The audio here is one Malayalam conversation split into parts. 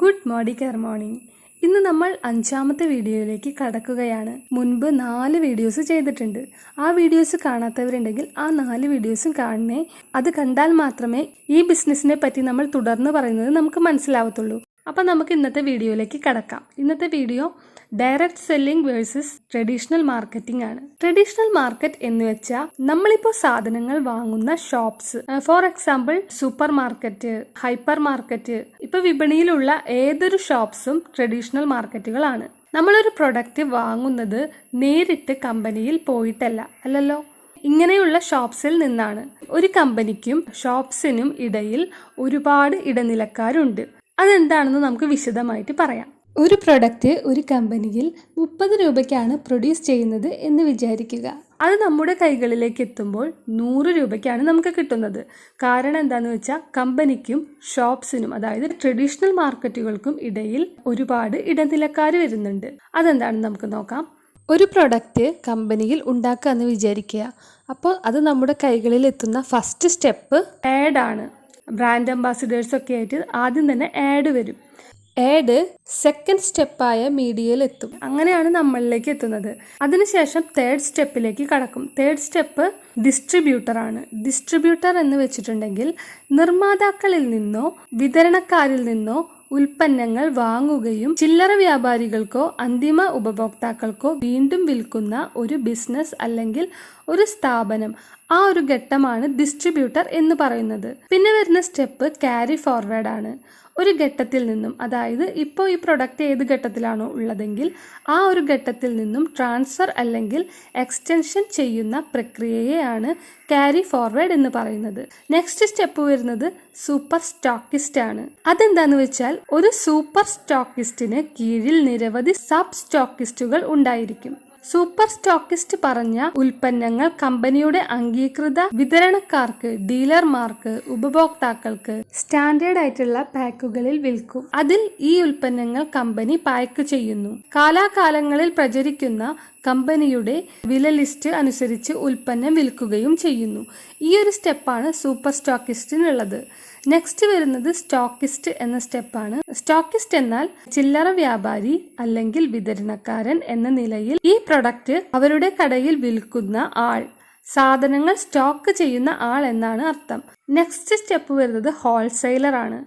Good morning care morning. ഇന്ന് നമ്മൾ അഞ്ചാമത്തെ വീഡിയോയിലേക്ക് കടക്കുകയാണ്. മുൻപ് നാല് വീഡിയോസ് ചെയ്തിട്ടുണ്ട്. ആ വീഡിയോസ് കാണാത്തവരുണ്ടെങ്കിൽ ആ നാല് വീഡിയോസും കാണണേ. അത് കണ്ടാൽ മാത്രമേ ഈ ബിസിനസ്സിനെ പറ്റി നമ്മൾ തുടർന്ന് പറയുന്നത് നമുക്ക് മനസ്സിലാവത്തുള്ളൂ. അപ്പം നമുക്ക് ഇന്നത്തെ വീഡിയോയിലേക്ക് കടക്കാം. ഇന്നത്തെ video direct selling versus traditional marketing ആണ്. ട്രഡീഷണൽ മാർക്കറ്റ് എന്ന് വെച്ചാൽ നമ്മളിപ്പോൾ സാധനങ്ങൾ വാങ്ങുന്ന shops. For example supermarket hypermarket ഇപ്പൊ വിപണിയിലുള്ള ഏതൊരു ഷോപ്സും ട്രഡീഷണൽ മാർക്കറ്റുകളാണ്. നമ്മളൊരു പ്രൊഡക്റ്റ് വാങ്ങുന്നത് നേരിട്ട് കമ്പനിയിൽ പോയിട്ടല്ല അല്ലല്ലോ? ഇങ്ങനെയുള്ള ഷോപ്സിൽ നിന്നാണ്. ഒരു കമ്പനിക്കും ഷോപ്സിനും ഇടയിൽ ഒരുപാട് ഇടനിലക്കാരുണ്ട്. അതെന്താണെന്ന് നമുക്ക് വിശദമായിട്ട് പറയാം. ഒരു പ്രൊഡക്റ്റ് ഒരു കമ്പനിയിൽ മുപ്പത് രൂപയ്ക്കാണ് പ്രൊഡ്യൂസ് ചെയ്യുന്നത് എന്ന് വിചാരിക്കുക. അത് നമ്മുടെ കൈകളിലേക്ക് എത്തുമ്പോൾ നൂറ് രൂപയ്ക്കാണ് നമുക്ക് കിട്ടുന്നത്. കാരണം എന്താന്ന് വെച്ചാൽ കമ്പനിക്കും ഷോപ്സിനും അതായത് ട്രഡീഷണൽ മാർക്കറ്റുകൾക്കും ഇടയിൽ ഒരുപാട് ഇടനിലക്കാർ വരുന്നുണ്ട്. അതെന്താണെന്ന് നമുക്ക് നോക്കാം. ഒരു പ്രൊഡക്റ്റ് കമ്പനിയിൽ ഉണ്ടാക്കുക എന്ന് വിചാരിക്കുക. അപ്പോൾ അത് നമ്മുടെ കൈകളിൽ എത്തുന്ന ഫസ്റ്റ് സ്റ്റെപ്പ് ആഡ് ആണ് ബ്രാൻഡ് അംബാസിഡേഴ്സ് ഒക്കെ ആയിട്ട് ആദ്യം തന്നെ ആഡ് വരും. ആഡ് സെക്കൻഡ് സ്റ്റെപ്പായ മീഡിയയിൽ എത്തും. അങ്ങനെയാണ് നമ്മളിലേക്ക് എത്തുന്നത്. അതിനുശേഷം തേർഡ് സ്റ്റെപ്പിലേക്ക് കടക്കും. തേർഡ് സ്റ്റെപ്പ് ഡിസ്ട്രിബ്യൂട്ടർ ആണ്. ഡിസ്ട്രിബ്യൂട്ടർ എന്ന് വെച്ചിട്ടുണ്ടെങ്കിൽ നിർമ്മാതാക്കളിൽ നിന്നോ വിതരണക്കാരിൽ നിന്നോ ഉൽപ്പന്നങ്ങൾ വാങ്ങുകയും ചില്ലറ വ്യാപാരികൾക്കോ അന്തിമ ഉപഭോക്താക്കൾക്കോ വീണ്ടും വിൽക്കുന്ന ഒരു ബിസിനസ് അല്ലെങ്കിൽ ഒരു സ്ഥാപനം. ആ ഒരു ഘട്ടമാണ് ഡിസ്ട്രിബ്യൂട്ടർ എന്ന് പറയുന്നത്. പിന്നെ വരുന്ന സ്റ്റെപ്പ് ക്യാരി ഫോർവേഡ് ആണ്. ഒരു ഘട്ടത്തിൽ നിന്നും അതായത് ഇപ്പോൾ ഈ പ്രൊഡക്റ്റ് ഏത് ഘട്ടത്തിലാണോ ഉള്ളതെങ്കിൽ ആ ഒരു ഘട്ടത്തിൽ നിന്നും ട്രാൻസ്ഫർ അല്ലെങ്കിൽ എക്സ്റ്റൻഷൻ ചെയ്യുന്ന പ്രക്രിയയെയാണ് ക്യാരി ഫോർവേഡ് എന്ന് പറയുന്നത്. നെക്സ്റ്റ് സ്റ്റെപ്പ് വരുന്നത് സൂപ്പർ സ്റ്റോക്കിസ്റ്റ് ആണ്. അതെന്താന്ന് വെച്ചാൽ ഒരു സൂപ്പർ സ്റ്റോക്കിസ്റ്റിന് കീഴിൽ നിരവധി സബ് സ്റ്റോക്കിസ്റ്റുകൾ ഉണ്ടായിരിക്കും. സൂപ്പർ സ്റ്റോക്കിസ്റ്റ് പറഞ്ഞ ഉൽപ്പന്നങ്ങൾ കമ്പനിയുടെ അംഗീകൃത വിതരണക്കാർക്ക് ഡീലർമാർക്ക് ഉപഭോക്താക്കൾക്ക് സ്റ്റാൻഡേർഡ് ആയിട്ടുള്ള പാക്കുകളിൽ വിൽക്കും. അതിൽ ഈ ഉൽപ്പന്നങ്ങൾ കമ്പനി പാക്ക് ചെയ്യുന്നു. കാലാകാലങ്ങളിൽ പ്രചരിക്കുന്ന കമ്പനിയുടെ വില ലിസ്റ്റ് അനുസരിച്ച് ഉൽപ്പന്നം വിൽക്കുകയും ചെയ്യുന്നു. ഈ ഒരു സ്റ്റെപ്പാണ് സൂപ്പർ സ്റ്റോക്കിസ്റ്റിനുള്ളത്. നെക്സ്റ്റ് വരുന്നത് സ്റ്റോക്കിസ്റ്റ് എന്ന സ്റ്റെപ്പാണ്. സ്റ്റോക്കിസ്റ്റ് എന്നാൽ ചില്ലറ വ്യാപാരി അല്ലെങ്കിൽ വിതരണക്കാരൻ എന്ന നിലയിൽ ഈ പ്രൊഡക്റ്റ് അവരുടെ കടയിൽ വിൽക്കുന്ന ആൾ സാധനങ്ങൾ സ്റ്റോക്ക് ചെയ്യുന്ന ആൾ എന്നാണ് അർത്ഥം. നെക്സ്റ്റ് സ്റ്റെപ്പ് വരുന്നത് ഹോൾസെയിലർ ആണ്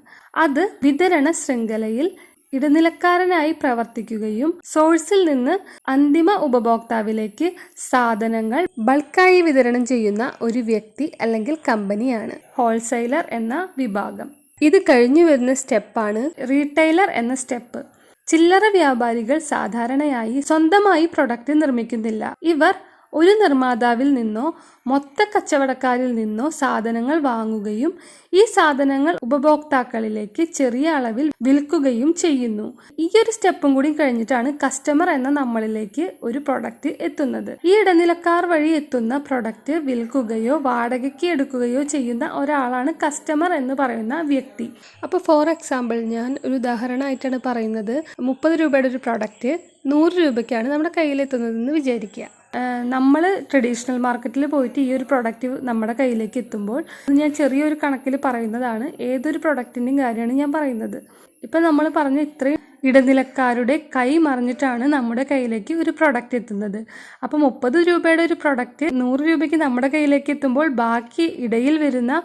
അത് വിതരണ ശൃംഖലയിൽ ഇടനിലക്കാരനായി പ്രവർത്തിക്കുകയും സോഴ്സിൽ നിന്ന് അന്തിമ ഉപഭോക്താവിലേക്ക് സാധനങ്ങൾ ബൾക്കായി വിതരണം ചെയ്യുന്ന ഒരു വ്യക്തി അല്ലെങ്കിൽ കമ്പനിയാണ് ഹോൾസെയിലർ എന്ന വിഭാഗം. ഇത് കഴിഞ്ഞു വരുന്ന സ്റ്റെപ്പാണ് റീറ്റെയിലർ എന്ന സ്റ്റെപ്പ് ചില്ലറ വ്യാപാരികൾ സാധാരണയായി സ്വന്തമായി പ്രൊഡക്റ്റ് നിർമ്മിക്കുന്നില്ല. ഇവർ ഒരു നിർമ്മാതാവിൽ നിന്നോ മൊത്ത കച്ചവടക്കാരിൽ നിന്നോ സാധനങ്ങൾ വാങ്ങുകയും ഈ സാധനങ്ങൾ ഉപഭോക്താക്കളിലേക്ക് ചെറിയ അളവിൽ വിൽക്കുകയും ചെയ്യുന്നു. ഈ ഒരു സ്റ്റെപ്പും കൂടി കഴിഞ്ഞിട്ടാണ് കസ്റ്റമർ എന്ന നമ്മളിലേക്ക് ഒരു പ്രൊഡക്റ്റ് എത്തുന്നത്. ഈ ഇടനിലക്കാർ വഴി എത്തുന്ന പ്രൊഡക്റ്റ് വിൽക്കുകയോ വാടകയ്ക്ക് എടുക്കുകയോ ചെയ്യുന്ന ഒരാളാണ് കസ്റ്റമർ എന്ന് പറയുന്ന വ്യക്തി. അപ്പോൾ ഫോർ എക്സാമ്പിൾ ഞാൻ ഒരു ഉദാഹരണമായിട്ടാണ് പറയുന്നത്. മുപ്പത് രൂപയുടെ ഒരു പ്രൊഡക്റ്റ് നൂറ് രൂപയ്ക്കാണ് നമ്മുടെ കയ്യിലെത്തുന്നതെന്ന് വിചാരിക്കുക. നമ്മൾ ട്രഡീഷണൽ മാർക്കറ്റിൽ പോയിട്ട് ഈ ഒരു പ്രൊഡക്റ്റ് നമ്മുടെ കയ്യിലേക്ക് എത്തുമ്പോൾ ഞാൻ ചെറിയൊരു കണക്കിൽ പറയുന്നതാണ് ഏതൊരു പ്രൊഡക്റ്റിന്റെയും കാര്യമാണ് ഞാൻ പറയുന്നത്. ഇപ്പം നമ്മൾ പറഞ്ഞ ഇത്രയും ഇടനിലക്കാരുടെ കൈ മറിഞ്ഞിട്ടാണ് നമ്മുടെ കയ്യിലേക്ക് ഒരു പ്രൊഡക്റ്റ് എത്തുന്നത്. അപ്പോൾ മുപ്പത് രൂപയുടെ ഒരു പ്രൊഡക്റ്റ് നൂറ് രൂപയ്ക്ക് നമ്മുടെ കയ്യിലേക്ക് എത്തുമ്പോൾ ബാക്കി ഇടയിൽ വരുന്ന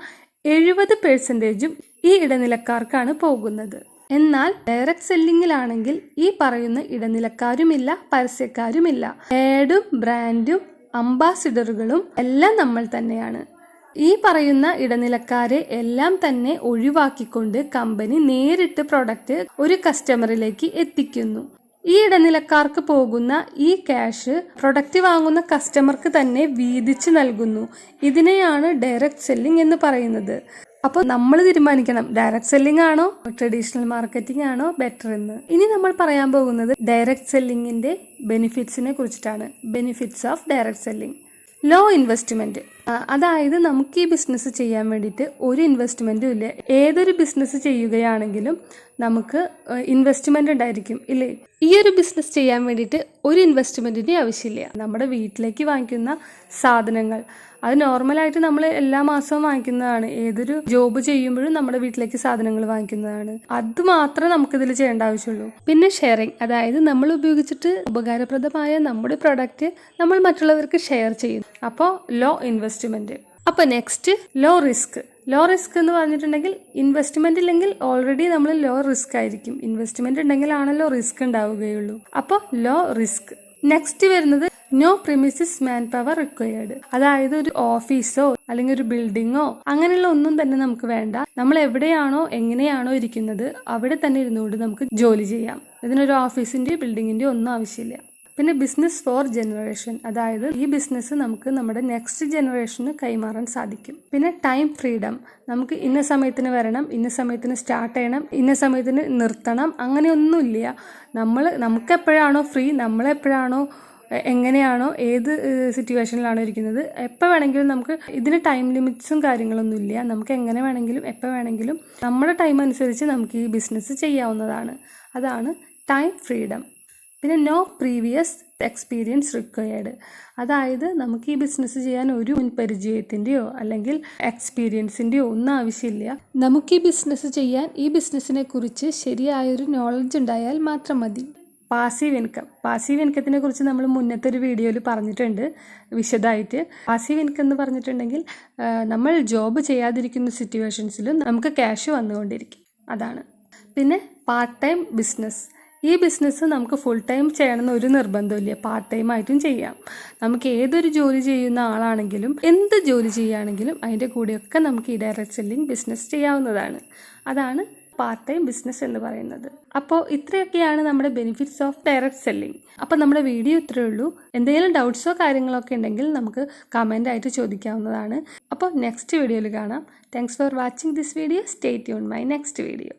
എഴുപത് പെർസെന്റേജും ഈ ഇടനിലക്കാർക്കാണ് പോകുന്നത്. എന്നാൽ ഡയറക്റ്റ് സെല്ലിങ്ങിലാണെങ്കിൽ ഈ പറയുന്ന ഇടനിലക്കാരുമില്ല പരസ്യക്കാരുമില്ല. ആഡും ബ്രാൻഡും അംബാസിഡറുകളും എല്ലാം നമ്മൾ തന്നെയാണ്. ഈ പറയുന്ന ഇടനിലക്കാരെ എല്ലാം തന്നെ ഒഴിവാക്കിക്കൊണ്ട് കമ്പനി നേരിട്ട് പ്രൊഡക്റ്റ് ഒരു കസ്റ്റമറിലേക്ക് എത്തിക്കുന്നു. ഈ ഇടനിലക്കാർക്ക് പോകുന്ന ഈ ക്യാഷ് പ്രൊഡക്റ്റ് വാങ്ങുന്ന കസ്റ്റമർക്ക് തന്നെ വീതിച്ച് നൽകുന്നു. ഇതിനെയാണ് ഡയറക്റ്റ് സെല്ലിംഗ് എന്ന് പറയുന്നത്. അപ്പോൾ നമ്മൾ തീരുമാനിക്കണം. ഡയറക്റ്റ് സെല്ലിംഗ് ആണോ? ട്രഡീഷണൽ മാർക്കറ്റിംഗ് ആണോ? ബെറ്റർ എന്ന്. ഇനി നമ്മൾ പറയാൻ പോകുന്നത് ഡയറക്റ്റ് സെല്ലിങ്ങിന്റെ ബെനിഫിറ്റ്സിനെ കുറിച്ചിട്ടാണ്. Benefits of direct selling low investment അതായത് നമുക്ക് ഈ ബിസിനസ് ചെയ്യാൻ വേണ്ടിയിട്ട് ഒരു ഇൻവെസ്റ്റ്മെന്റും ഇല്ല. ഏതൊരു ബിസിനസ് ചെയ്യുകയാണെങ്കിലും നമുക്ക് ഇൻവെസ്റ്റ്മെന്റ് ഉണ്ടായിരിക്കും ഇല്ലേ? ഈ ഒരു ബിസിനസ് ചെയ്യാൻ വേണ്ടിയിട്ട് ഒരു ഇൻവെസ്റ്റ്മെന്റിന്റെ ആവശ്യമില്ല. നമ്മുടെ വീട്ടിലേക്ക് വാങ്ങിക്കുന്ന സാധനങ്ങൾ അത് നോർമലായിട്ട് നമ്മൾ എല്ലാ മാസവും വാങ്ങിക്കുന്നതാണ്. ഏതൊരു ജോബ് ചെയ്യുമ്പോഴും നമ്മുടെ വീട്ടിലേക്ക് സാധനങ്ങൾ വാങ്ങിക്കുന്നതാണ്. അത് മാത്രമേ നമുക്കിതിൽ ചെയ്യേണ്ട ആവശ്യമുള്ളൂ. പിന്നെ ഷെയറിങ്. അതായത് നമ്മൾ ഉപയോഗിച്ചിട്ട് ഉപകാരപ്രദമായ നമ്മുടെ പ്രൊഡക്റ്റ് നമ്മൾ മറ്റുള്ളവർക്ക് ഷെയർ ചെയ്യുന്നു. അപ്പോൾ ലോ ഇൻവെസ്റ്റ്മെന്റ്. അപ്പോൾ next low risk. Low risk എന്ന് പറഞ്ഞിട്ടുണ്ടെങ്കിൽ ഇൻവെസ്റ്റ്മെന്റ് ഇല്ലെങ്കിൽ ഓൾറെഡി നമ്മൾ ലോ റിസ്ക് ആയിരിക്കും. ഇൻവെസ്റ്റ്മെന്റ് ഉണ്ടെങ്കിലാണല്ലോ റിസ്ക് ഉണ്ടാവുകയുള്ളൂ. അപ്പോൾ ലോ റിസ്ക്. നെക്സ്റ്റ് വരുന്നത് no premises manpower required അതായത് ഒരു ഓഫീസോ അല്ലെങ്കിൽ ഒരു ബിൽഡിങ്ങോ അങ്ങനെയുള്ള ഒന്നും തന്നെ നമുക്ക് വേണ്ട. നമ്മൾ എവിടെയാണോ എങ്ങനെയാണോ ഇരിക്കുന്നത് അവിടെ തന്നെ ഇരുന്നുകൊണ്ട് നമുക്ക് ജോലി ചെയ്യാം. ഇതിനൊരു ഓഫീസിന്റെ ബിൽഡിങ്ങിന്റെ ഒന്നും ആവശ്യമില്ല. പിന്നെ ബിസിനസ് ഫോർ ജനറേഷൻ അതായത് ഈ ബിസിനസ് നമുക്ക് നമ്മുടെ നെക്സ്റ്റ് ജനറേഷന് കൈമാറാൻ സാധിക്കും. പിന്നെ ടൈം ഫ്രീഡം നമുക്ക് ഇന്ന സമയത്തിന് വരണം ഇന്ന സമയത്തിന് സ്റ്റാർട്ട് ചെയ്യണം ഇന്ന സമയത്തിന് നിർത്തണം അങ്ങനെയൊന്നുമില്ല നമ്മൾ നമുക്ക് എപ്പോഴാണോ ഫ്രീ നമ്മളെപ്പോഴാണോ എങ്ങനെയാണോ ഏത് സിറ്റുവേഷനിലാണോ ഇരിക്കുന്നത്. എപ്പോൾ വേണമെങ്കിലും നമുക്ക് ഇതിന് ടൈം ലിമിറ്റ്സും കാര്യങ്ങളൊന്നും ഇല്ല. നമുക്ക് എങ്ങനെ വേണമെങ്കിലും എപ്പോൾ വേണമെങ്കിലും നമ്മുടെ ടൈം അനുസരിച്ച് നമുക്ക് ഈ ബിസിനസ് ചെയ്യാവുന്നതാണ്. അതാണ് ടൈം ഫ്രീഡം പിന്നെ നോ പ്രീവിയസ് എക്സ്പീരിയൻസ് റിക്വയർഡ് അതായത് നമുക്ക് ഈ ബിസിനസ് ചെയ്യാൻ ഒരു മുൻപരിചയത്തിന്റെയോ അല്ലെങ്കിൽ എക്സ്പീരിയൻസിന്റെയോ ഒന്നും ആവശ്യമില്ല. നമുക്ക് ഈ ബിസിനസ് ചെയ്യാൻ ഈ ബിസിനസ്സിനെ കുറിച്ച് ശരിയായൊരു നോളജ് ഉണ്ടായാൽ മാത്രം മതി. പാസീവ് ഇൻകം പാസീവ് ഇൻകത്തിനെ കുറിച്ച് നമ്മൾ മുന്നത്തെ ഒരു വീഡിയോയിൽ പറഞ്ഞിട്ടുണ്ട് വിശദമായിട്ട് പാസീവ് ഇൻകം എന്ന് പറഞ്ഞിട്ടുണ്ടെങ്കിൽ നമ്മൾ ജോബ് ചെയ്യാതിരിക്കുന്ന സിറ്റുവേഷൻസിലും നമുക്ക് ക്യാഷ് വന്നുകൊണ്ടിരിക്കും. അതാണ്. പിന്നെ പാർട്ട് ടൈം ബിസിനസ് ഈ ബിസിനസ് നമുക്ക് ഫുൾ ടൈം ചെയ്യണമെന്ന് ഒരു നിർബന്ധമില്ല പാർട്ട് ടൈം ആയിട്ടും ചെയ്യാം. നമുക്ക് ഏതൊരു ജോലി ചെയ്യുന്ന ആളാണെങ്കിലും എന്ത് ജോലി ചെയ്യുകയാണെങ്കിലും അതിന്റെ കൂടെയൊക്കെ നമുക്ക് ഈ ഡയറക്റ്റ് സെല്ലിംഗ് ബിസിനസ് ചെയ്യാവുന്നതാണ്. അതാണ് പാർട്ട് ടൈം ബിസിനസ് എന്ന് പറയുന്നത്. അപ്പോൾ ഇത്രയൊക്കെയാണ് നമ്മുടെ ബെനിഫിറ്റ്സ് ഓഫ് ഡയറക്റ്റ് സെല്ലിംഗ് അപ്പോൾ നമ്മുടെ വീഡിയോ ഇത്രയേ ഉള്ളൂ. എന്തെങ്കിലും ഡൗട്ട്സോ കാര്യങ്ങളൊക്കെ ഉണ്ടെങ്കിൽ നമുക്ക് കമന്റ് ആയിട്ട് ചോദിക്കാവുന്നതാണ്. അപ്പോൾ നെക്സ്റ്റ് വീഡിയോയിൽ കാണാം. Thanks for watching this video stay tune my next video